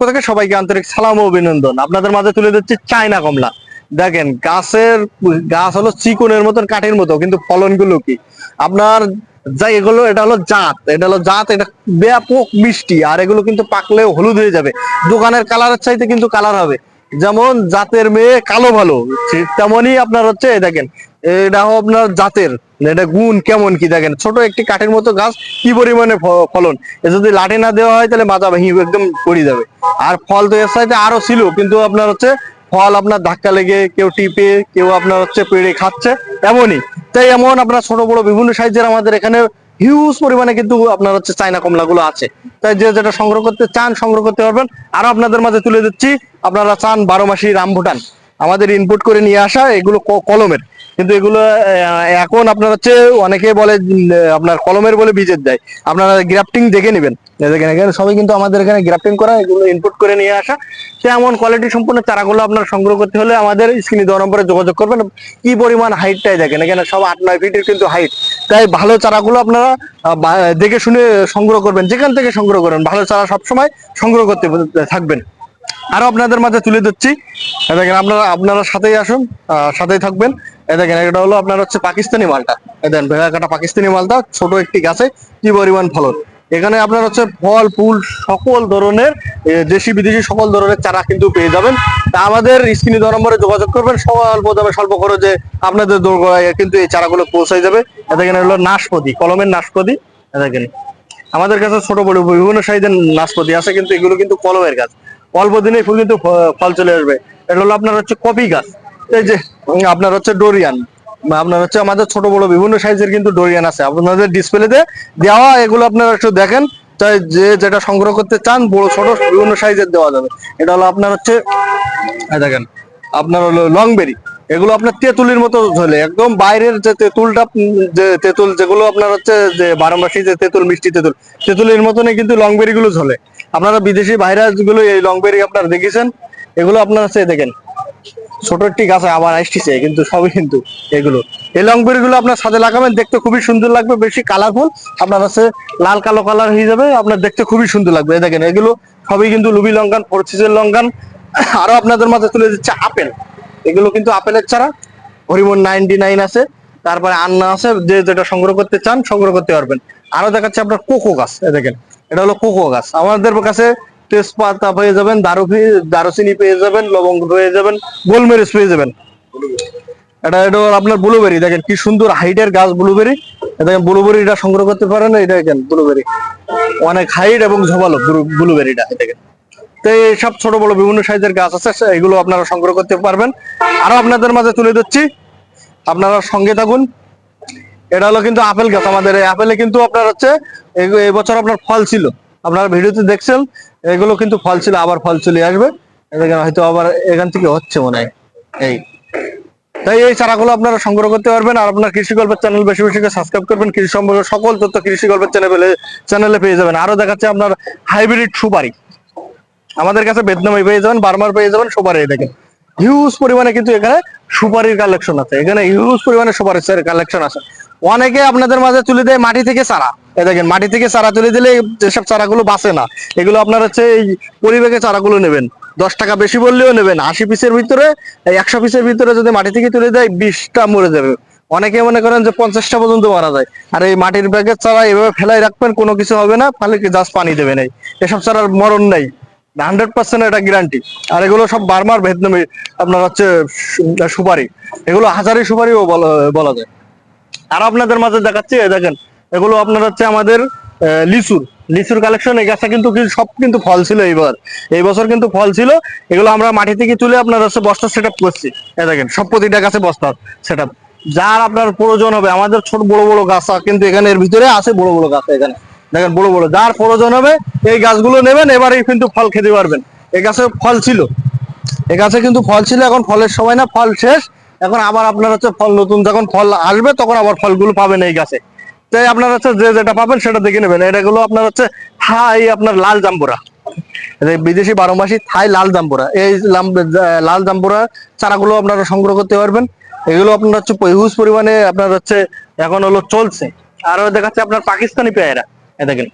পক্ষ থেকে সবাইকে আন্তরিক সালাম ও অভিনন্দন। আপনাদের মাঝে তুলে দিচ্ছি চায়না কমলা। দেখেন, গাছের গাছ হলো চিকনের মতন, কাঠের মতো, কিন্তু ফলনগুলো কি? আপনার যা এগুলো, এটা হলো জাত, এটা হলো জাত, এটা ব্যাপক মিষ্টি, আর এগুলো কিন্তু পাকলে হলুদ হয়ে যাবে। দোকানের কালারের চাইতে কিন্তু কালার হবে। যেমন জাতের মেয়ে কালো ভালো তেমনই আপনার হচ্ছে, দেখেন এটা আপনার জাতের। এটা গুণ কেমন কি দেখেন? ছোট একটি কাঠের মতো গাছ, কি পরিমাণে ফলন? যদি লাঠি না দেওয়া হয়, তাহলে মাথা ভেঙে একদম পড়ে যাবে। আর ফল তো এর সাথে আরও ছিল, কিন্তু আপনার হচ্ছে ফল আপনার ধাক্কা লেগে, কেউ টিপে, কেউ আপনার হচ্ছে পেড়ে খাচ্ছে, এমনই। তাই এমন আপনার ছোট, বড় বিভিন্ন সাইজের আমাদের এখানে হিউজ পরিমাণে কিন্তু আপনার হচ্ছে চায়না কমলা গুলো আছে। তাই যে যেটা সংগ্রহ করতে চান, সংগ্রহ করতে পারবেন। আরও আপনাদের মাঝে তুলে দিচ্ছি, আপনারা চান বারো মাসি রামভুটান। আমাদের ইনপুট করে নিয়ে আসা, এগুলো কলমের। কিন্তু এগুলো এখন আপনার হচ্ছে অনেকে বলে আপনার কলমের বলে বীজের দেয়। আপনারা গ্রাফটিং দেখে নেবেন। দেখেন এখানে সবাই কিন্তু আমাদের এখানে গ্রাফটিং করা, এগুলো ইনপুট করে নিয়ে আসা। সে এমন কোয়ালিটি সম্পূর্ণ চারাগুলো আপনার সংগ্রহ করতে হলে আমাদের স্ক্রিনে দেওয়া নম্বরে যোগাযোগ করবেন। কি পরিমাণ হাইটটাই দেখেন। এখানে সব আট, নয় ফিটের কিন্তু হাইট তাই ভালো চারাগুলো আপনারা দেখে শুনে সংগ্রহ করবেন। যেখান থেকে সংগ্রহ করেন, ভালো চারা সবসময় সংগ্রহ করতে থাকবেন। আরও আপনাদের মাঝে তুলে এই দেখেন আপনারা আপনারা সাথেই আসুন সাথেই থাকবেন। দেখেন, এটা হলো আপনার হচ্ছে পাকিস্তানি মালটা। দেখেন, ভেড়া কাটা পাকিস্তানি মালটা, ছোট একটি গাছে কি পরিমাণ ফলন। এখানে আপনার হচ্ছে ফল, ফুল, সকল ধরনের দেশি বিদেশি সকল ধরনের চারা কিন্তু পেয়ে যাবেন। তা আমাদের স্ক্রিনে দেওয়া নম্বরে যোগাযোগ করবেন, স্বল্প দামে, স্বল্প খরচে আপনাদের দোরগোড়ায় কিন্তু এই চারাগুলো পৌঁছায় যাবে। দেখেন হলো নাশপতি, কলমের নাশপতি। দেখেন, আমাদের কাছে ছোট বড় বিভিন্ন সাইজের নাশপাতি আছে, কিন্তু এগুলো কিন্তু কলমের গাছ। অল্প দিনে ফুল কিন্তু ফল চলে আসবে। এটা হলো আপনার হচ্ছে কপি গাছ। এই যে আপনার হচ্ছে ডোরিয়ান। আপনার হচ্ছে আমাদের ছোট বড় বিভিন্ন সাইজের কিন্তু ডোরিয়ান আছে। আপনাদের ডিসপ্লেতে দেওয়া, এগুলো আপনারা একটু দেখেন। তাই যে যেটা সংগ্রহ করতে চান, বড়, ছোট, বিভিন্ন সাইজের দেওয়া যাবে। এটা হলো আপনার হচ্ছে দেখেন, আপনার হলো লংবেরি এগুলো আপনার তেঁতুলের মতো ঝোলে একদম বাইরের যে তেঁতুলটা যে তেঁতুল, যেগুলো আপনার হচ্ছে যে বারোমাসি যে তেঁতুল, মিষ্টি তেঁতুল, তেঁতুলের মতনই কিন্তু লংবেরি গুলো ঝোলে আপনারা বিদেশি ভাইরাসগুলো এই লংবেরি আপনারা দেখেছেন এগুলো আপনার হচ্ছে দেখেন ছোট একটি গাছে আবার আসতেছে, কিন্তু সবই কিন্তু এগুলো। এই লংবেরি গুলো আপনার সাথে লাগাবেন, দেখতে খুবই সুন্দর লাগবে, বেশি কালারফুল আপনার হচ্ছে লাল, কালো কালার হয়ে যাবে, আপনার দেখতে খুবই সুন্দর লাগবে। দেখেন, এগুলো সবই কিন্তু লুবি লঙ্কান পরচিজের লঙ্কান। আরও আপনাদের মাঝে তুলে দিচ্ছে আপেল। এগুলো কিন্তু আপেলের চারা। হরিমন নাইনটি নাইন আছে, তারপরে আন্না আছে, যে যেটা সংগ্রহ করতে চান, সংগ্রহ করতে পারবেন। আরও দেখাচ্ছে আপনার কোকো গাছ দেখেন, এটা হলো কোকো গাছ। আমাদের কাছে তেজপাতা পেয়ে যাবেন দারু দারুচিনি পেয়ে যাবেন, লবঙ্গ পেয়ে যাবেন, গোলমরিচ পেয়ে যাবেন। এটা এটা আপনার ব্লুবেরি দেখেন কি সুন্দর হাইটের গাছ ব্লুবেরি দেখেন ব্লুবেরিটা সংগ্রহ করতে পারেন এটা দেখেন ব্লুবেরি অনেক হাইট এবং ঝোপালো ব্লুবেরিটা দেখেন। তো এইসব ছোট বড় বিভিন্ন সাইজের গাছ আছে, এগুলো আপনারা সংগ্রহ করতে পারবেন। আরও আপনাদের মাঝে তুলে দিচ্ছি আপনারা সঙ্গে থাকুন। এটা হলো কিন্তু আপেল গাছ, আমাদের এই আপেলে কিন্তু আপনার হচ্ছে, এই আপনার ফল ছিল। আপনারা ভিডিওতে দেখছেন, এগুলো কিন্তু ফল ছিল আবার ফল চলে আসবে। হয়তো আবার এখান থেকে হচ্ছে মনে হয়। এই। তাই এই চারাগুলো আপনারা সংগ্রহ করতে পারবেন, আর আপনার কৃষি গল্পের চ্যানেল বেশি বেশি সাবস্ক্রাইব করবেন। কৃষি সম্পর্কে সকল তথ্য কৃষি গল্পের চ্যানেলে চ্যানেলে পেয়ে যাবেন। আরও দেখাচ্ছে আপনার হাইব্রিড সুপারি। আমাদের কাছে বেদনামি পেয়ে যাবেন বারবার পেয়ে যাবেন, সুপারি দেখেন। হিউজ পরিমাণে কিন্তু এখানে সুপারির কালেকশন আছে। এখানে হিউজ পরিমাণে সুপারির কালেকশন আছে। অনেকে আপনাদের মাঝে তুলে দেয় মাটি থেকে চারা। দেখেন, মাটি থেকে চারা তুলে দিলে যেসব চারাগুলো বাঁচে না, এগুলো আপনার হচ্ছে এই পরিবেগে চারাগুলো নেবেন। দশ টাকা বেশি বললেও নেবেন। আশি পিসের ভিতরে একশো পিসের ভিতরে যদি মাটি থেকে তুলে দেয়, বিশটা মরে যাবে। অনেকে মনে করেন যে পঞ্চাশটা পর্যন্ত মারা যায়। আর এই মাটির ব্যাগের চারা এভাবে ফেলাই রাখবেন, কোনো কিছু হবে না কি জাস্ট পানি দেবে এই এসব চারার মরণ নাই। হান্ড্রেড পার্সেন্ট এটা গ্যারান্টি আর এগুলো সব বারবার ভেতনামি, আপনার হচ্ছে সুপারি। এগুলো হাজারি সুপারিও বলা যায়। আর আপনাদের মাঝে দেখাচ্ছি দেখেন এগুলো আপনার হচ্ছে আমাদের লিচুর। লিচুর কালেকশন এই গাছটা কিন্তু সব কিন্তু ফল ছিল এইবার। এই বছর কিন্তু ফল ছিল। এগুলো আমরা মাটি থেকে তুলে আপনার হচ্ছে বস্তা সেট আপ করছি দেখেন, সব প্রতিটা গাছে বস্তা সেট আপ যার আপনার প্রয়োজন হবে, আমাদের ছোট বড় বড় গাছ কিন্তু এখানে এর ভিতরে আছে বড় বড় গাছ এখানে। দেখেন, বড় বড়। যার প্রয়োজন হবে, এই গাছগুলো নেবেন, এবারেই কিন্তু ফল খেতে পারবেন। এই গাছে ফল ছিল। এই গাছে কিন্তু ফল ছিল, এখন ফলের সময় না, ফল শেষ। এখন আবার আপনার হচ্ছে ফল নতুন যখন ফল আসবে, তখন আবার ফলগুলো পাবেন এই গাছে। তাই আপনার হচ্ছে যে যেটা পাবেন সেটা দেখে নেবেন। এটাগুলো আপনার হচ্ছে থাই আপনার লাল জাম্বুরা। বিদেশি বারো মাসি থাই লাল জাম্বুরা। এই লাল জাম্বুরা চারাগুলো আপনারা সংগ্রহ করতে পারবেন। এগুলো আপনার হচ্ছে হিউজ পরিমাণে আপনার হচ্ছে এখন হলো চলছে। আরও দেখাচ্ছে আপনার পাকিস্তানি পেয়ারা। দেখেন,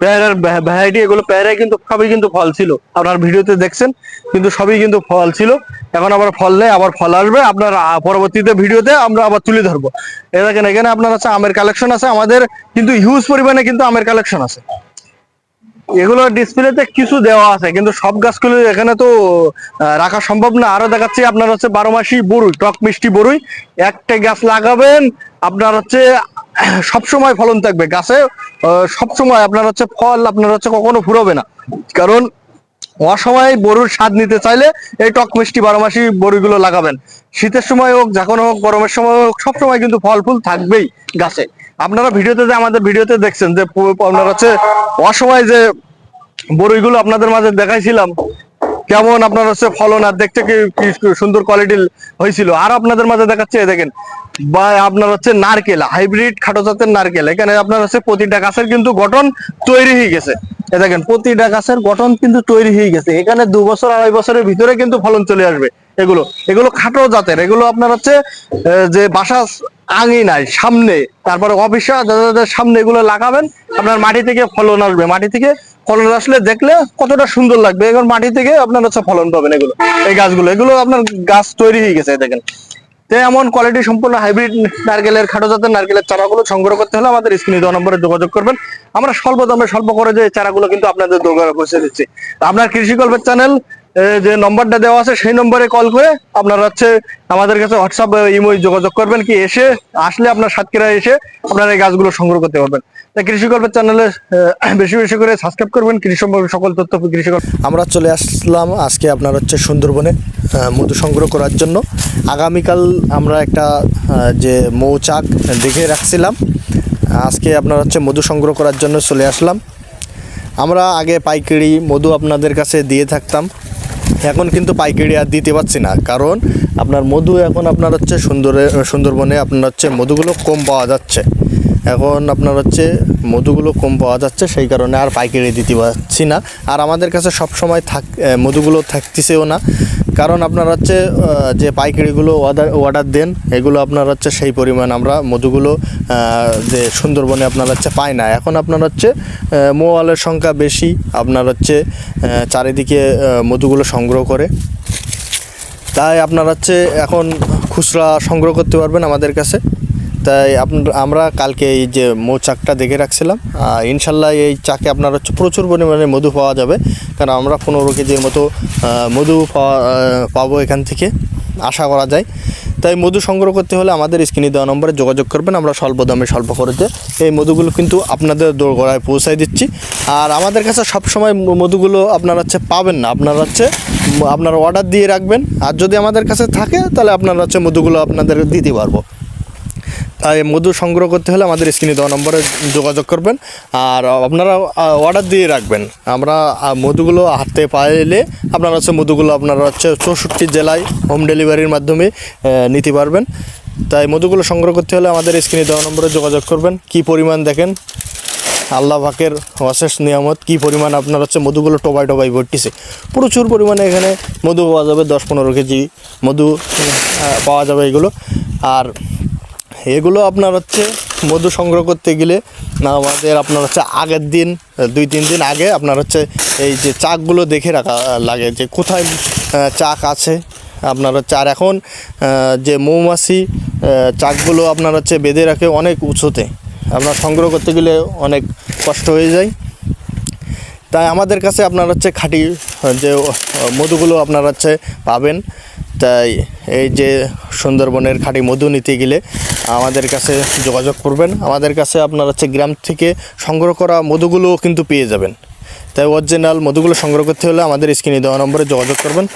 পেয়ারার ভ্যারাইটি এগুলো পেয়ারায় কিন্তু সবই কিন্তু ফল ছিল। আপনার ভিডিওতে দেখছেন, কিন্তু সবই কিন্তু ফল ছিল। এখন আবার ফল নেই আবার ফল আসবে। আপনার পরবর্তীতে ভিডিওতে আমরা আবার তুলে ধরবো। এ দেখেন, এখানে আপনার আছে আমের কালেকশন আছে। আমাদের কিন্তু হিউজ পরিমাণে কিন্তু আমের কালেকশন আছে। এগুলো ডিসপ্লেতে কিছু দেওয়া আছে, কিন্তু সব গাছগুলো এখানে তো রাখা সম্ভব না। আরও দেখাচ্ছি, আপনার হচ্ছে বারো মাসি বরুই, টক মিষ্টি বরুই। একটা গাছ লাগাবেন, আপনার হচ্ছে সব সময় ফলন থাকবে। গাছে সব সময় আপনার হচ্ছে ফল আপনার হচ্ছে কখনো ফুরবে না। কারণ অসময় বরুর স্বাদ নিতে চাইলে এই টক মিষ্টি বারো মাসি বরুগুলো লাগাবেন। শীতের সময় হোক, যখন হোক, গরমের সময় হোক, সবসময় কিন্তু ফল ফুল থাকবেই গাছে। আপনারা ভিডিওতে যে আমাদের ভিডিওতে দেখছেন যে, আপনার হচ্ছে অসময় যে বরুইগুলো আপনাদের মাঝে দেখাইছিলাম কেমন আপনার হচ্ছে ফলন আর দেখতে কি সুন্দর কোয়ালিটির হয়েছিল? আর আপনাদের মাঝে দেখাচ্ছে দেখেন, বা আপনার হচ্ছে নারকেল হাইব্রিড খাটো জাতের নারকেল। এখানে আপনার হচ্ছে প্রতিটা গাছের কিন্তু গঠন তৈরি হয়ে গেছে। দেখেন, প্রতিটা গাছের গঠন কিন্তু তৈরি হয়ে গেছে। এখানে দু বছর, আড়াই বছরের ভিতরে কিন্তু ফলন চলে আসবে এগুলো। এগুলো খাটো জাতের, এগুলো আপনার হচ্ছে যে বাসা আঙিনায় সামনে, তারপরে অফিসে সামনে এগুলো লাগাবেন, আপনার মাটি থেকে ফলন আসবে। মাটি থেকে ফলন আসলে দেখলে কতটা সুন্দর লাগবে। এখন মাটি থেকে আপনার হচ্ছে ফলন পাবেন এগুলো, এই গাছগুলো। এগুলো আপনার গাছ তৈরি হয়ে গেছে দেখেন। এমন কোয়ালিটি সম্পূর্ণ হাইব্রিড নারকেলের খাটো জাতের নারকেলের চারাগুলো সংগ্রহ করতে হলে আমাদের স্ক্রিনে দেওয়া নম্বরে যোগাযোগ করবেন। আমরা স্বল্প দামে, স্বল্প করে যে চারাগুলো কিন্তু আপনাদের দোকানে পৌঁছে দিচ্ছি। আপনার কৃষি গল্পের চ্যানেল যে নম্বরটা দেওয়া আছে, সেই নম্বরে কল করে আপনারা হচ্ছে আমাদের কাছে হোয়াটসঅ্যাপ ইমো যোগাযোগ করবেন, কি এসে আসলে আপনার সাতক্ষীরা এসে আপনারা এই গাছগুলো সংগ্রহ করতে পারবেন। চ্যানেলে বেশি বেশি করে করবেন। কৃষি সম্পর্কে সকল তথ্য আমরা চলে আসলাম আজকে আপনার হচ্ছে সুন্দরবনে মধু সংগ্রহ করার জন্য। আগামীকাল আমরা একটা যে মৌচাক দেখে রাখছিলাম। আজকে আপনার হচ্ছে মধু সংগ্রহ করার জন্য চলে আসলাম। আমরা আগে পাইকারি মধু আপনাদের কাছে দিয়ে থাকতাম। এখন কিন্তু পাইকারি আর দিতে পারছি না, কারণ আপনার মধু এখন আপনার হচ্ছে সুন্দরে সুন্দরবনে আপনার হচ্ছে মধুগুলো কম পাওয়া যাচ্ছে। এখন আপনার হচ্ছে মধুগুলো কম পাওয়া যাচ্ছে, সেই কারণে আর পাইকারি দিতে পারছি না। আর আমাদের কাছে সব সময় থাক মধুগুলো থাকতেছেও না। কারণ আপনার হচ্ছে যে পাইকারিগুলো অর্ডার অর্ডার দেন, এগুলো আপনার হচ্ছে সেই পরিমাণ আমরা মধুগুলো যে সুন্দরবনে আপনার হচ্ছে পাই না। এখন আপনার হচ্ছে মোয়ালের সংখ্যা বেশি, আপনার হচ্ছে চারিদিকে মধুগুলো সংগ্রহ করে। তাই আপনার হচ্ছে এখন খুচরা সংগ্রহ করতে পারবেন আমাদের কাছে। তাই আমরা কালকে এই যে মৌচাকটা দেখে রাখছিলাম। ইনশাল্লাহ এই চাকে আপনার হচ্ছে প্রচুর পরিমাণে মধু পাওয়া যাবে। কারণ আমরা পনেরো কেজির মতো মধু পাওয়া পাবো এখান থেকে, আশা করা যায়। তাই মধু সংগ্রহ করতে হলে আমাদের স্ক্রিনে দেওয়া নম্বরে যোগাযোগ করবেন। আমরা স্বল্প দামে স্বল্প খরচে এই মধুগুলো কিন্তু আপনাদের দোরগোড়ায় পৌঁছায় দিচ্ছি। আর আমাদের কাছে সবসময় মধুগুলো আপনারা হচ্ছে পাবেন না। আপনারা হচ্ছে আপনারা অর্ডার দিয়ে রাখবেন। আর যদি আমাদের কাছে থাকে, তাহলে আপনারা হচ্ছে মধুগুলো আপনাদের দিতে পারব। মধু সংগ্রহ করতে হলে আমাদের স্ক্রিনে দেওয়া নম্বরে যোগাযোগ করবেন। আর আপনারা অর্ডার দিয়ে রাখবেন। আমরা মধুগুলো হাতে পাইলে আপনারা হচ্ছে মধুগুলো আপনারা হচ্ছে চৌষট্টি জেলায় হোম ডেলিভারির মাধ্যমে নিতে পারবেন। তাই মধুগুলো সংগ্রহ করতে হলে আমাদের স্ক্রিনে দেওয়া নম্বরে যোগাযোগ করবেন। কি পরিমাণ দেখেন? আল্লাহ পাকের অশেষ নিয়ামত, কি পরিমাণ আপনার হচ্ছে মধুগুলো টোবাই টোবাই ভর্তিছে। প্রচুর পরিমাণে এখানে মধু পাওয়া যাবে, দশ পনেরো কেজি মধু পাওয়া যাবে এগুলো। আর এগুলো আপনার হচ্ছে মধু সংগ্রহ করতে গেলে না আমাদের আপনার হচ্ছে আগের দিন, দুই, তিন দিন আগে আপনার হচ্ছে এই যে চাকগুলো দেখে রাখা লাগে যে কোথায় চাক আছে। আপনার হচ্ছে আর এখন যে মৌমাছি চাকগুলো আপনার হচ্ছে বেঁধে রাখে অনেক উঁচুতে। আপনার সংগ্রহ করতে গেলে অনেক কষ্ট হয়ে যায়। তাই আমাদের কাছে আপনার হচ্ছে খাঁটি, যে মধুগুলো আপনার হচ্ছে পাবেন। তাই এই যে সুন্দরবনের খাঁটি মধু নিতে গেলে আমাদের কাছে যোগাযোগ করবেন। আমাদের কাছে আপনার হচ্ছে গ্রাম থেকে সংগ্রহ করা মধুগুলো কিন্তু পেয়ে যাবেন। তাই অরিজিনাল মধুগুলো সংগ্রহ করতে হলে আমাদের স্ক্রিনে দেওয়া নম্বরে যোগাযোগ করবেন।